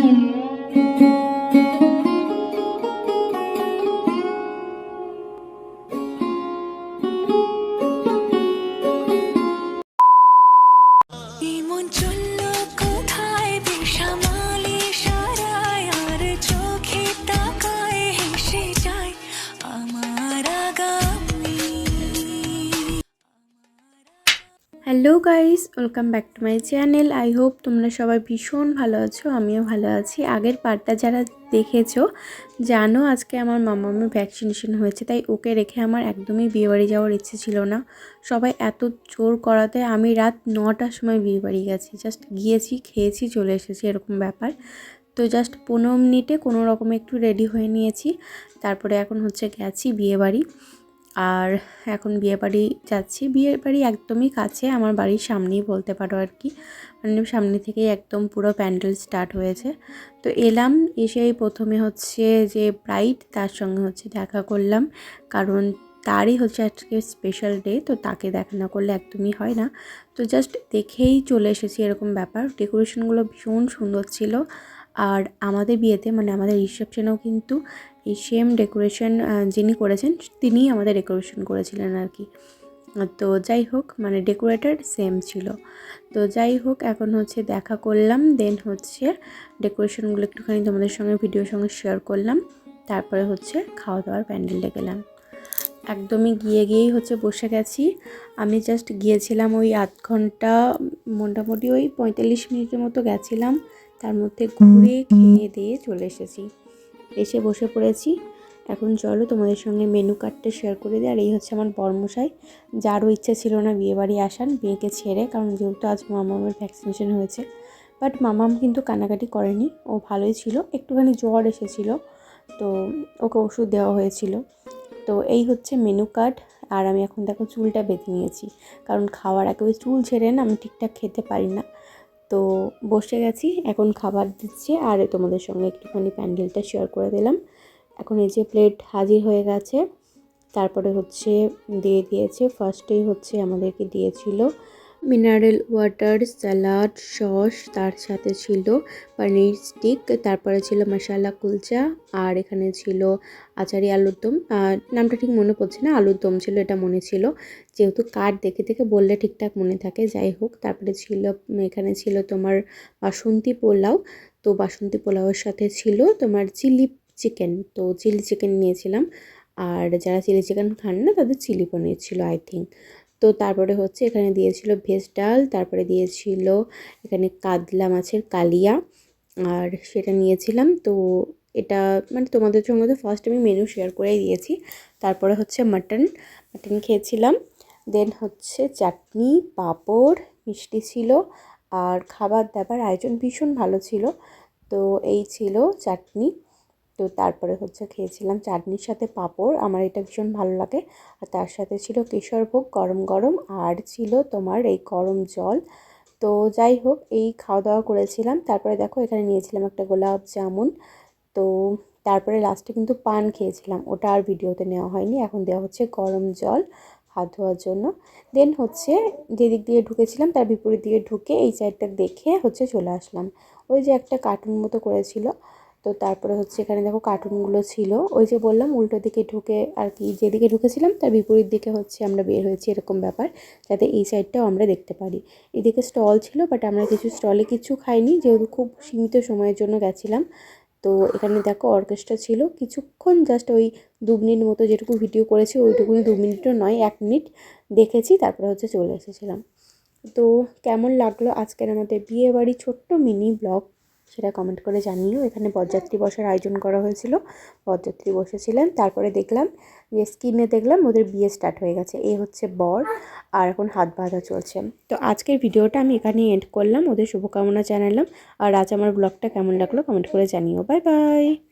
এমন hello guys welcome back to my channel I hope তোমরা সবাই ভীষণ ভালো আছো, আমিও ভালো আছি। আগের পার্টটা যারা দেখেছ, জানো আজকে আমার মামামের ভ্যাকসিনেশন হয়েছে, তাই ওকে রেখে আমার একদমই বিয়েবাড়ি যাওয়ার ইচ্ছে ছিল না। সবাই এত জোর করাতে আমি রাত নটার সময় বিয়েবাড়ি গেছি। জাস্ট গিয়েছি, খেয়েছি, চলে এসেছি, এরকম ব্যাপার। তো জাস্ট পনেরো মিনিটে কোনো রকমে একটু রেডি হয়ে নিয়েছি। তারপরে এখন হচ্ছে গেছি বিয়েবাড়ি আর এখন বিয়ে বাড়ি যাচ্ছি। বিয়ে বাড়ি একদমই কাছে, আমার বাড়ির সামনেই বলতে পারো আর কি। মানে সামনে থেকেই একদম পুরো প্যান্ডেল স্টার্ট হয়েছে। তো এলাম, এসেই প্রথমে হচ্ছে যে ব্রাইড, তার সঙ্গে হচ্ছে দেখা করলাম। কারণ তারই হচ্ছে আজকে স্পেশাল ডে তো তাকে দেখা না করলে একদমই হয় না। তো জাস্ট দেখেই চলে এসেছি এরকম ব্যাপার। ডেকোরেশনগুলো ভীষণ সুন্দর ছিল। আর আমাদের বিয়েতে মানে আমাদের রিসেপশনেও কিন্তু এই সেম ডেকোরেশন যিনি করেছেন, তিনিই আমাদের ডেকোরেশন করেছিলেন আর কি। তো যাই হোক মানে ডেকোরেটার সেম ছিল। তো যাই হোক, এখন হচ্ছে দেখা করলাম, দেন হচ্ছে ডেকোরেশনগুলো একটুখানি তোমাদের সঙ্গে, ভিডিওর সঙ্গে শেয়ার করলাম। তারপরে হচ্ছে খাওয়া দাওয়ার প্যান্ডেলে গেলাম। একদমই গিয়ে গিয়েই হচ্ছে বসে গেছি। আমি জাস্ট গিয়েছিলাম ওই আধ ঘণ্টা, মোটামুটি ওই পঁয়তাল্লিশ মিনিটের মতো গেছিলাম। তার মধ্যে ঘুরে খেয়ে দিয়ে চলে এসেছি। এসে বসে পড়েছি। এখন চলো তোমাদের সঙ্গে মেনু কার্ডটা শেয়ার করে দিই। আর এই হচ্ছে আমার বর্মশাই। যারও ইচ্ছা ছিল না বিয়ে বাড়ি আসান বিয়েকে ছেড়ে, কারণ যেহেতু আজ মামামের ভ্যাকসিনেশন হয়েছে। বাট মামাম কিন্তু কানাকাটি করেনি। ও ভালোই ছিল। একটুখানি জ্বর এসেছিল। তো ওকে ওষুধ দেওয়া হয়েছিল। তো এই হচ্ছে মেনু কার্ড আর আমি এখন দেখো চুলটা বেঁধে নিয়েছি। কারণ খাওয়ার একেবারে চুল ছেড়ে না আমি ঠিকঠাক খেতে পারি না। তো বসে গেছি, এখন খাবার দিচ্ছে আর তোমাদের সঙ্গে একটুখানি প্যান্ডেলটা শেয়ার করে দিলাম। এখন এই যে প্লেট হাজির হয়ে গেছে, তারপরে হচ্ছে দিয়ে দিয়েছে ফার্স্টেই হচ্ছে আমাদেরকে দিয়েছিল মিনারেল ওয়াটার স্যালাড সস তার সাথে ছিল পনির স্টিক তারপরে ছিল মশালা কুলচা আর এখানে ছিল আচারি আলুর দম। নামটা ঠিক মনে পড়ছে না, আলুর দম ছিল, এটা মনে ছিল। যেহেতু কার্ড দেখে দেখে বললে ঠিকঠাক মনে থাকে, যাই হোক, তারপরে ছিল এখানে ছিল তোমার বাসন্তী পোলাও। তো বাসন্তী পোলাওয়ের সাথে ছিল তোমার চিলি চিকেন তো চিলি চিকেন নিয়েছিলাম। আর যারা চিলি চিকেন খান না, তাদের চিলি পনির ছিল আই থিঙ্ক তো তারপরে হচ্ছে এখানে দিয়েছিল ভেজ ডাল, তারপরে দিয়েছিল এখানে কাতলা মাছের কালিয়া, আর সেটা নিয়েছিলাম। তো এটা মানে তোমাদের সঙ্গে তো ফার্স্ট আমি মেনু শেয়ার করেই দিয়েছি। তারপরে হচ্ছে মাটন মাটন খেয়েছিলাম। দেন হচ্ছে চাটনি, পাঁপড়, মিষ্টি ছিল, আর খাবার দাবার আয়োজন ভীষণ ভালো ছিল। তো এই ছিল চাটনি। তো তারপরে হচ্ছে খেয়েছিলাম চাটনির সাথে পাঁপড়। আমার এটা ভীষণ ভালো লাগে। আর তার সাথে ছিল কেশরভোগ গরম গরম আর ছিল তোমার এই গরম জল। তো যাই হোক, এই খাওয়া দাওয়া করেছিলাম। তারপরে দেখো এখানে নিয়েছিলাম একটা গোলাপ জামুন। তো তারপরে লাস্টে কিন্তু পান খেয়েছিলাম। ওটা আর ভিডিওতে নেওয়া হয়নি। এখন দেওয়া হচ্ছে গরম জল হাত ধোয়ার জন্য। দেন হচ্ছে যেদিক দিয়ে ঢুকেছিলাম তার বিপরীত দিকে ঢুকে এই সাইডটা দেখে হচ্ছে চলে আসলাম। ওই যে একটা কার্টুন মতো করেছিল। তো তারপরে হচ্ছে এখানে দেখো কার্টুনগুলো ছিল। ওই যে বললাম, উল্টো দিকে ঢুকে আর কি, যেদিকে ঢুকেছিলাম তার বিপরীত দিকে হচ্ছে আমরা বের হয়েছি এরকম ব্যাপার, যাতে এই সাইডটাও আমরা দেখতে পারি। এদিকে স্টল ছিল বাট আমরা কিছু স্টলে কিছু খাইনি, যেহেতু খুব সীমিত সময়ের জন্য গেছিলাম। তো এখানে দেখো অর্কেস্ট্রা ছিল। কিছুক্ষণ জাস্ট ওই দু মিনিট মতো যেটুকু ভিডিও করেছি, ওইটুকুনি দু মিনিটও নয়, এক মিনিট দেখেছি, তারপরে হচ্ছে চলে এসেছিলাম। তো কেমন লাগল আজকের আমাদের বিয়ে বাড়ি ছোট্ট মিনি ব্লগ সেটা কমেন্ট করে জানিও। এখানে বরযাত্রী বসার আয়োজন করা হয়েছিল। বরযাত্রী বসেছিলেন। তারপরে দেখলাম যে স্কিনে দেখলাম ওদের বিয়ে স্টার্ট হয়ে গেছে। এ হচ্ছে বর আর এখন হাত বাঁধা চলছে। তো আজকের ভিডিওটা আমি এখানেই এন্ড করলাম। ওদের শুভকামনা জানালাম। আর আজ আমার ব্লগটা কেমন লাগল কমেন্ট করে জানিও। Bye bye